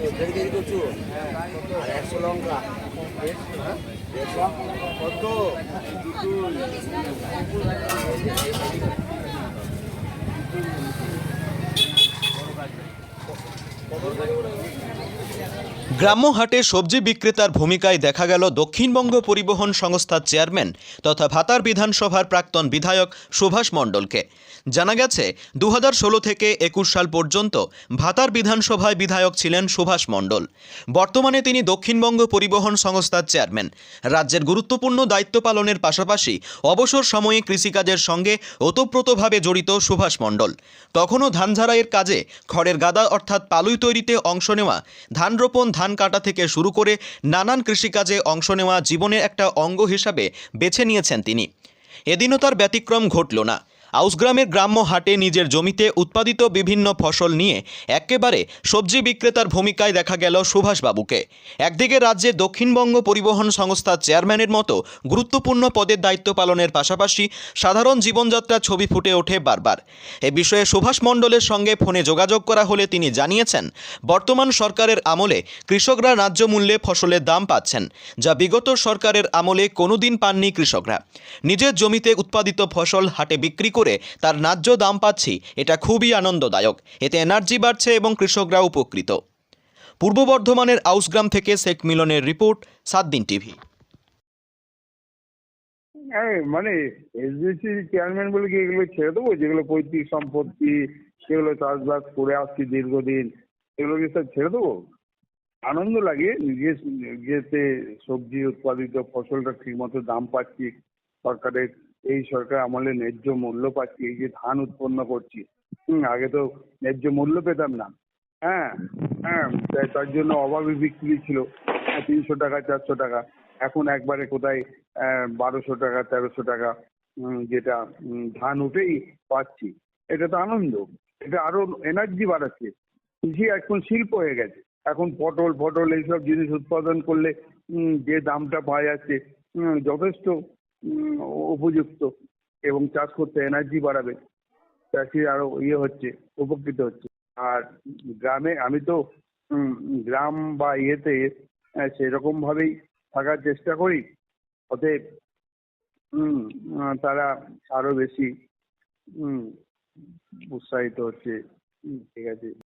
দেড় কেজি কচু আর একশো লঙ্কা কত গ্রাম্য হাটে সবজি বিক্রেতার ভূমিকায় দেখা গেল দক্ষিণবঙ্গ পরিবহন সংস্থার চেয়ারম্যান তথা ভাতার বিধানসভার প্রাক্তন বিধায়ক সুভাষ মণ্ডলকে। জানা গেছে দু থেকে একুশ সাল পর্যন্ত ভাতার বিধানসভায় বিধায়ক ছিলেন সুভাষ মণ্ডল। বর্তমানে তিনি দক্ষিণবঙ্গ পরিবহন সংস্থার চেয়ারম্যান। রাজ্যের গুরুত্বপূর্ণ দায়িত্ব পালনের পাশাপাশি অবসর সময়ে কৃষিকাজের সঙ্গে ওতপ্রোতভাবে জড়িত সুভাষ মণ্ডল। তখনও ধান ঝাড়াইয়ের কাজে খড়ের গাদা অর্থাৎ পালুই তৈরিতে অংশ নেওয়া। ধান রোপণ, ধান কাটা থেকে শুরু করে নানান কৃষিকাজে অংশ নেওয়া জীবনের একটা অঙ্গ হিসাবে বেছে নিয়েছেন তিনি। এদিনও তার ব্যতিক্রম ঘটল না। আউসগ্রামের গ্রাম্য হাটে নিজের জমিতে উৎপাদিত বিভিন্ন ফসল নিয়ে একেবারে সবজি বিক্রেতার ভূমিকায় দেখা গেল সুভাষবাবুকে। একদিকে রাজ্যের দক্ষিণবঙ্গ পরিবহন সংস্থার চেয়ারম্যানের মতো গুরুত্বপূর্ণ পদের দায়িত্ব পালনের পাশাপাশি সাধারণ জীবনযাত্রার ছবি ফুটে ওঠে বারবার। এ বিষয়ে সুভাষ মণ্ডলের সঙ্গে ফোনে যোগাযোগ করা হলে তিনি জানিয়েছেন, বর্তমান সরকারের আমলে কৃষকরা ন্যায্য মূল্যে ফসলের দাম পাচ্ছেন, যা বিগত সরকারের আমলে কোনোদিন পাননি কৃষকরা। নিজের জমিতে উৎপাদিত ফসল হাটে বিক্রি করে তার ন্যায্য দাম পাচ্ছি, এটা খুবই আনন্দদায়ক। এতে এনার্জি বাড়ছে এবং কৃষকরা উপকৃত। পূর্ব বর্ধমানের আউসগ্রাম থেকে শেখ মিলনের রিপোর্ট সাত দিন টিভি মানে এসবিসি চেয়ারম্যান বলে কি এগুলো ছেড়ে দেবো? যেগুলো পৈতৃক সম্পত্তি সেগুলো চাষবাস করে আসছি দীর্ঘদিন, এগুলো কি সব ছেড়ে দেবো? আনন্দ লাগে, নিজের নিজেতে সবজি উৎপাদিত ফসলটা ঠিকমতো দাম পাচ্ছি, সরকারের এই সরকার আমলে ন্যায্য মূল্য পাচ্ছি এই যে ধান উৎপন্ন করছি। হুম আগে তো ন্যায্য মূল্য পেতাম না। হ্যাঁ হ্যাঁ তার জন্য অভাবে বিক্রি ছিল। হ্যাঁ, তিনশো টাকা চারশো টাকা। এখন একবারে কোথায় বারোশো টাকা তেরোশো টাকা যেটা ধান উঠেই পাচ্ছি। এটা তো আনন্দ। এটা আরও এনার্জি বাড়াচ্ছে। কৃষি এখন শিল্প হয়ে গেছে। এখন পটল ফটল এইসব জিনিস উৎপাদন করলে যে দামটা পাওয়া যাচ্ছে যথেষ্ট। উপযুক্ত এবং চাষ করতে এনার্জি বাড়াবে চাষি আরও ইয়ে হচ্ছে, উপকৃত হচ্ছে। আর গ্রামে আমি তো গ্রাম বা ইয়েতে সেরকম ভাবেই থাকার চেষ্টা করি, অতএব তারা আরও বেশি উৎসাহিত হচ্ছে। ঠিক আছে।